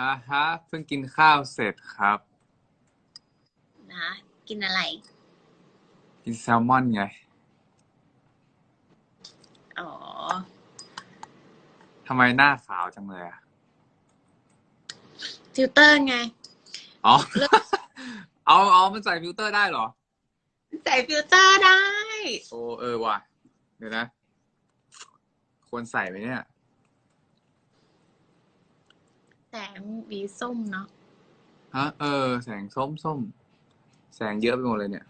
ฮ่าฮ่าเพิ่งกินข้าวเสร็จครับ นะกินอะไร กินแซลมอนไง อ๋อทำไมหน้าขาวจังเลยอะฟิลเตอร์ไง อ๋อเลือกเอาเอามันใส่ฟิลเตอร์ได้เหรอ ใส่ฟิลเตอร์ได้ โอ้เออว่ะ เดี๋ยวนะ ควรใส่ไหมเนี่ย แส งวีส้มเนาะฮะเออ แสงส้มส้ม แสงเยอะไปหมดเลยเนี่ย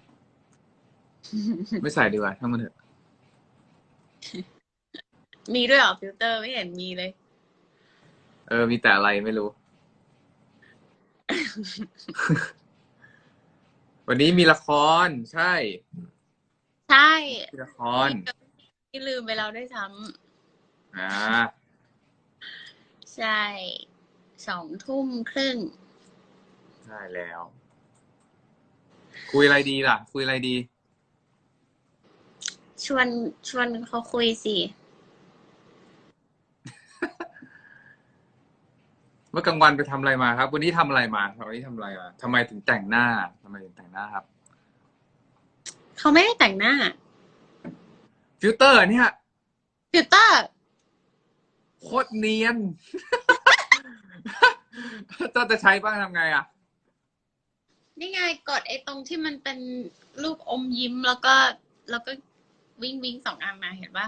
ไม่ใส่ดีกว่าทั้งมันเถอะ มีด้วยเหรอฟิลเตอร์ไม่เห็นมีเลย เออ มีแต่อะไรไม่รู้ วันนี้มีละคร ใช่ ใช่มีละครที่ลืมไปแล้วด้วยซ้อ่าำใช่ สองทุ่มครึ่งใช่แล้ว คุยอะไรดีล่ะ คุยอะไรดี ชวนชวนเขาคุยสิ เมื่อกลางวันไปทำอะไรมาครับ วันนี้ทำอะไรมาวันนี้ทำอะไรมาทำไมถึงแต่งหน้าทำไมถึงแต่งหน้าครับ เขาไม่ได้แต่งหน้า ฟิลเตอร์เนี่ย ฟิลเตอร์ โคตรเนียน ถ้าจะใช้บ้างทำไงอะ นี่ไงกดไอ้ตรงที่มันเป็นรูปอมยิ้มแล้วก็ แล้วก็วิ่งวิ่งสองอันมาเห็นปะ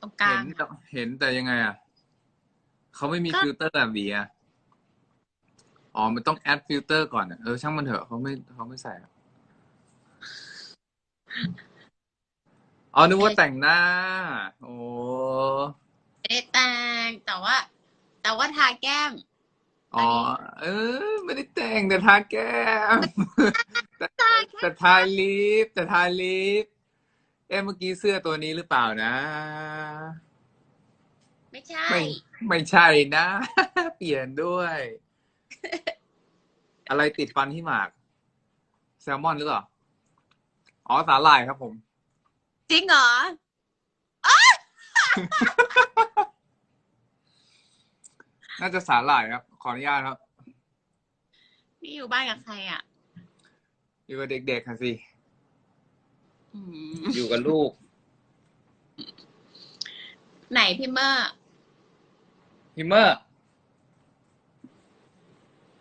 ตรงกลาเห็งนแต่เห็นแต่ยังไงอะเขาไม่มีก็ฟิลเตอร์แบบนี้อะอ๋อ มันต้องแอดฟิลเตอร์ก่อนอะเออช่างมันเถอะเขาไม่เขาไม่ใส่อะอ๋อนึกว่าแต่งหน้า โอ้ ไม่ได้แต่งแต่ว่า แต่ว่าทาแก้ม อ๋อ เออ ไม่ได้แต่งแต่ทาแก้มแต่แต่ทาลิปแต่ทาลิปเอ๊ะเมื่อกี้เสื้อตัวนี้หรือเปล่านะ ไม่ใช่ ไม่ไม่ใช่นะ เปลี่ยนด้วย อะไรติดฟันที่หมาก แซลมอนหรือเปล่า อ๋อสาหร่ายครับผม จริงเหรอน่าจะสาหร่ายครับข ออนุญาตครับ นี่อยู่บ้านกับใครอะ อยู่กับเด็กๆค่ะสิ อืม อยู่กับลูก ไหนพี่เมอร์พิมเมอร์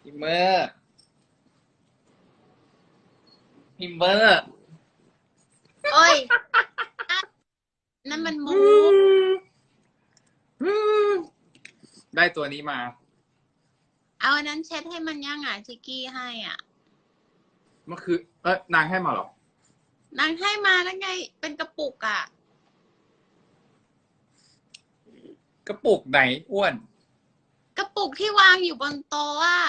พิมเมอร์พิมเมอร์โอ้ยนั่นมันมู ได้ตัวนี้มา เอาอันนั้นเช็ดให้มันย่างอะชิกกี้ให้อะเมื่อคืนเอ้ยนางให้มาเหรอ นางให้มาแล้วไง เป็นกระปุกอะ กระปุกไหนอ้วน กระปุกที่วางอยู่บนโต๊ะอะ